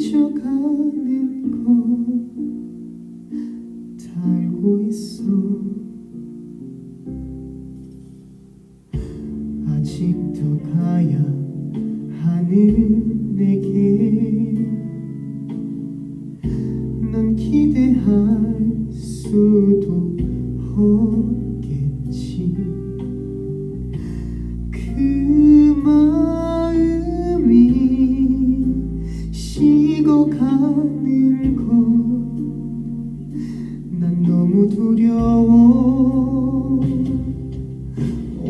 지쳐가는 것 알고 있어 그 마음이 식어가는 것난 너무 두려워.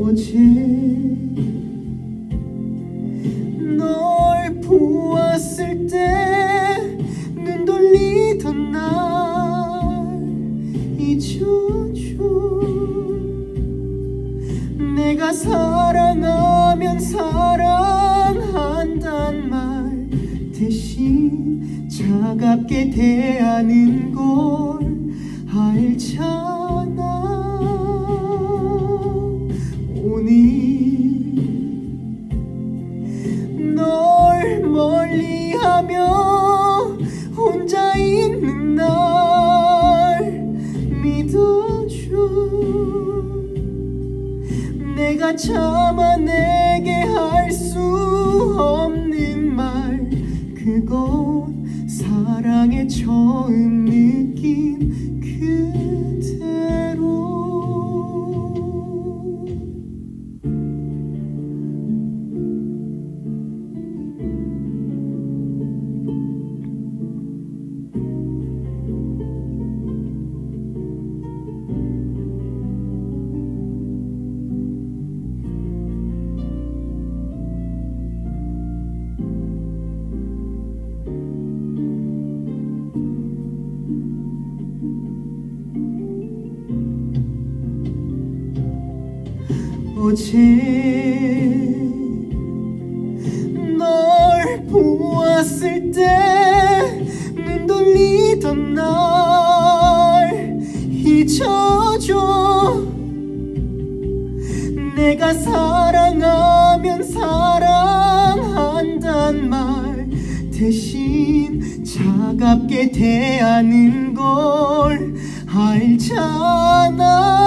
어제 널 보았을 때 사랑하면 사랑한단 말. 대신 차갑게 대하는 걸 알잖아. 오늘 널 멀리하며 혼자 있 내가 참아내게 할수 어제 널 보았을 때 눈 돌리던 날 잊어줘. 내가 사랑하면 사랑한단 말 대신 차갑게 대하는 걸 알잖아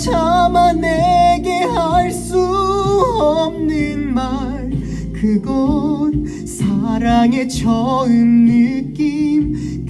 참아내게 할 수 없는 말. 그건 사랑의 처음 느낌